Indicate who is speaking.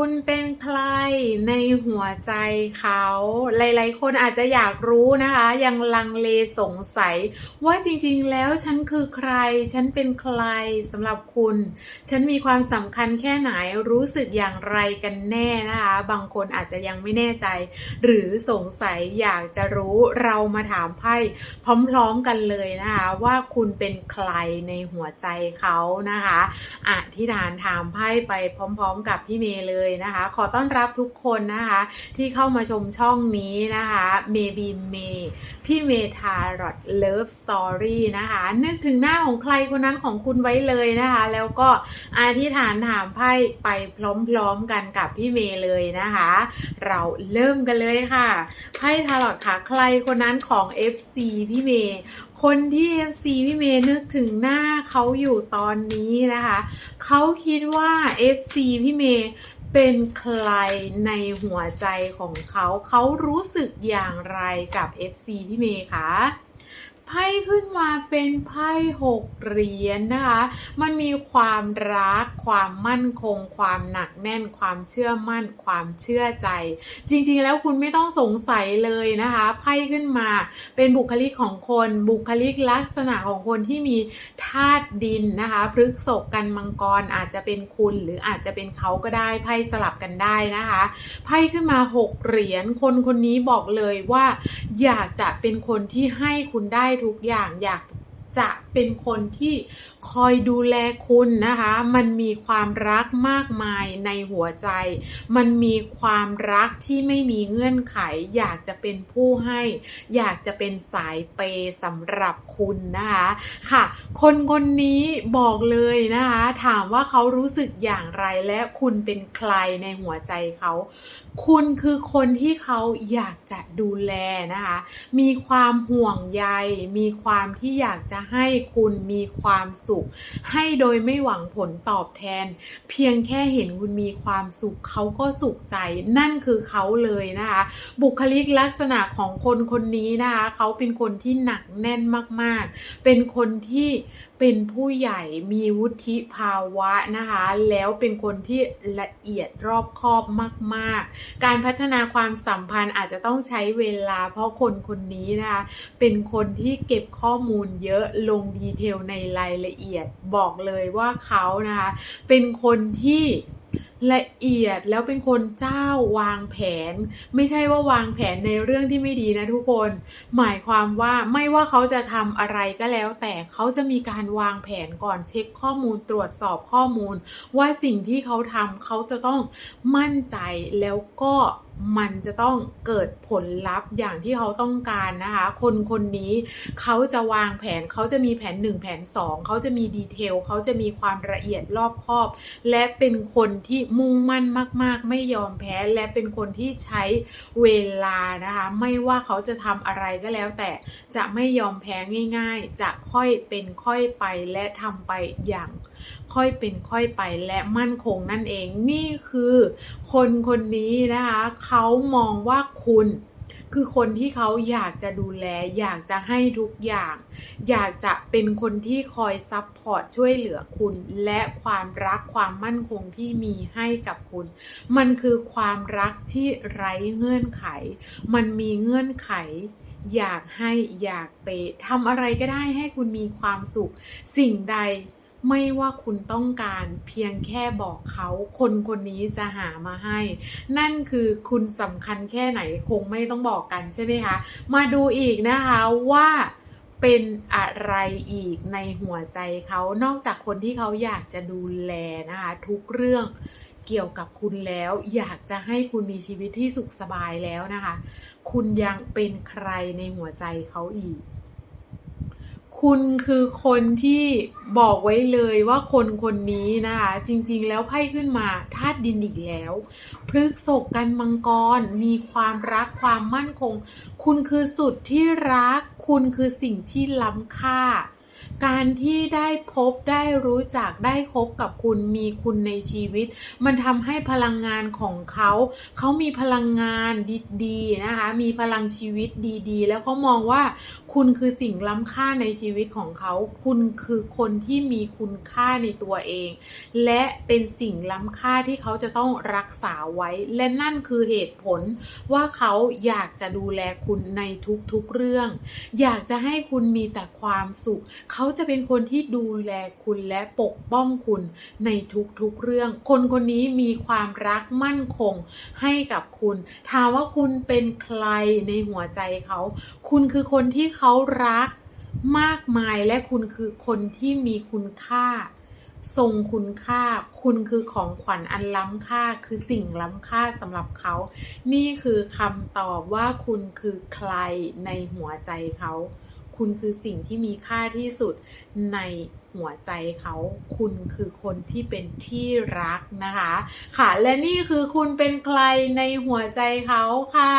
Speaker 1: คุณเป็นใครในหัวใจเขา หลาย ๆ คนอาจจะอยากรู้นะคะ ยังลังเลสงสัย ว่าจริง ๆ แล้วฉันคือใคร ฉันเป็นใครสำหรับคุณ ฉันมีความสำคัญแค่ไหนรู้สึกอย่างไรกันแน่นะคะ บางคนอาจจะยังไม่แน่ใจ หรือสงสัยอยากจะรู้เรามาถามไพ่พร้อม ๆ กันเลยนะคะ ว่าคุณเป็นใครในหัวใจเขานะคะอธิษฐานถามไพ่ไปพร้อม ๆ กับพี่เมย์เลยนะคะ ขอต้อนรับทุกคนนะคะ ที่เข้ามาชมช่องนี้นะคะเมบีเมย์พี่เมทารอดเลิฟสตอรี่นะคะ นึกถึงหน้าของใครคนนั้นของคุณไว้เลยนะคะ แล้วก็อธิษฐานถามไพ่ไปพร้อมๆกันกับพี่เมย์เลยนะคะ เราเริ่มกันเลยค่ะไพ่ทารอดค่ะ ใครคนนั้นของ FC พี่เมย์ คนที่ FC พี่เมย์นึกถึงหน้าเขาอยู่ตอนนี้นะคะ เขาคิดว่า FC พี่เมย์เป็นใครในหัวใจของเขา เขารู้สึกอย่างไรกับ FC พี่เมย์คะ ไพ่ขึ้นมาเป็นไพ่หกเหรียญนะคะ มันมีความรัก ความมั่นคง ความหนักแน่น ความเชื่อมั่น ความเชื่อใจ จริงๆ แล้วคุณไม่ต้องสงสัยเลยนะคะ ไพ่ขึ้นมาเป็นบุคลิกของคน บุคลิกลักษณะของคนที่มีธาตุดินนะคะพฤกษกกันมังกรอาจจะเป็นคุณหรืออาจจะเป็นเขาก็ได้ ไพ่สลับกันได้นะคะ ไพ่ขึ้นมาหกเหรียญ คนคนนี้บอกเลยว่า อยากจะเป็นคนที่ให้คุณได้ทุกอย่างอยากจะ เป็นคนที่คอยดูแลคุณนะคะ มันมีความรักมากมายในหัวใจ มันมีความรักที่ไม่มีเงื่อนไข อยากจะเป็นผู้ให้ อยากจะเป็นสายเปย์สำหรับคุณนะคะค่ะ คนคนนี้บอกเลยนะคะ ถามว่าเขารู้สึกอย่างไรและคุณเป็นใครในหัวใจเขา คุณคือคนที่เขาอยากจะดูแลนะคะ มีความห่วงใย มีความที่อยากจะให้คุณมีความสุข ให้โดยไม่หวังผลตอบแทน เพียงแค่เห็นคุณมีความสุขเขาก็สุขใจนั่นคือเขาเลยนะคะ บุคลิกลักษณะของคนคนนี้นะคะเขาเป็นคนที่หนักแน่นมากๆ เป็นคนที่เป็นผู้ใหญ่มีวุฒิภาวะนะคะ แล้วเป็นคนที่ละเอียดรอบคอบมาก ๆ การพัฒนาความสัมพันธ์อาจจะต้องใช้เวลา เพราะคนคนนี้นะคะเป็นคนที่เก็บข้อมูลเยอะลงดีเทลในรายละเอียดบอกเลยว่าเขานะคะ เป็นคนที่ละเอียดแล้วเป็นคนเจ้าวางแผน ไม่ใช่ว่าวางแผนในเรื่องที่ไม่ดีนะทุกคน หมายความว่าไม่ว่าเขาจะทำอะไรก็แล้ว แต่เขาจะมีการวางแผนก่อนเช็คข้อมูลตรวจสอบข้อมูล ว่าสิ่งที่เขาทำเขาจะต้องมั่นใจแล้วก็ มันจะต้องเกิดผลลัพธ์อย่างที่เขาต้องการนะคะ คนคนนี้เขาจะวางแผนเขาจะมีแผน 1 แผน 2 เขาจะมีดีเทลเขาจะมีความละเอียดรอบคอบ และเป็นคนที่มุ่งมั่นมาก ๆ ไม่ยอมแพ้และเป็นคนที่ใช้เวลานะคะ ไม่ว่าเขาจะทำอะไรก็แล้ว แต่จะไม่ยอมแพ้ง่าย ๆ จะค่อยเป็นค่อยไปและทำไปอย่างค่อยเป็นค่อยไปและมั่นคงนั่นเองนี่คือ คนคนนี้นะคะเขามองว่าคุณคือคนที่เขาอยากจะดูแล อยากจะให้ทุกอย่าง อยากจะเป็นคนที่คอยซัพพอร์ตช่วยเหลือคุณ และความรักความมั่นคงที่มีให้กับคุณ มันคือความรักที่ไร้เงื่อนไข มันมีเงื่อนไข อยากให้อยากเปทำอะไรก็ได้ให้คุณมีความสุข สิ่งใด ไม่ว่าคุณต้องการเพียงแค่บอกเขาคนคนนี้จะหามาให้ นั่นคือคุณสำคัญแค่ไหนคงไม่ต้องบอกกันใช่ไหมคะ มาดูอีกนะคะว่าเป็นอะไรอีกในหัวใจเขานอกจากคนที่เขาอยากจะดูแลนะคะ ทุกเรื่องเกี่ยวกับคุณแล้ว อยากจะให้คุณมีชีวิตที่สุขสบายแล้วนะคะ คุณยังเป็นใครในหัวใจเขาอีก คุณคือคนที่บอกไว้เลยว่าคนคนนี้นะคะ จริงๆแล้วไพ่ขึ้นมาธาตุดินอีกแล้วพฤกษกกันมังกร มีความรักความมั่นคง คุณคือสุดที่รัก คุณคือสิ่งที่ล้ำค่า การที่ได้พบได้รู้จักได้คบกับคุณมีคุณในชีวิต มันทำให้พลังงานของเขา เขามีพลังงานดีๆนะคะ มีพลังชีวิตดีๆ แล้วเขามองว่า คุณคือสิ่งล้ำค่าในชีวิตของเขา คุณคือคนที่มีคุณค่าในตัวเอง และเป็นสิ่งล้ำค่าที่เขาจะต้องรักษาไว้ และนั่นคือเหตุผลว่าเขาอยากจะดูแลคุณในทุกๆเรื่อง อยากจะให้คุณมีแต่ความสุขเขาจะเป็นคนที่ดูแลคุณและปกป้องคุณในทุกๆเรื่อง คนคนนี้มีความรักมั่นคงให้กับคุณ ถามว่าคุณเป็นใครในหัวใจเขา คุณคือคนที่เขารักมากมายและคุณคือคนที่มีคุณค่า ทรงคุณค่า คุณคือของขวัญอันล้ำค่าคือสิ่งล้ำค่าสำหรับเขา นี่คือคำตอบว่าคุณคือใครในหัวใจเขา คุณคือสิ่งที่มีค่าที่สุดในหัวใจเขา คุณคือคนที่เป็นที่รักนะคะ ค่ะ และนี่คือคุณเป็นใครในหัวใจเขาค่ะ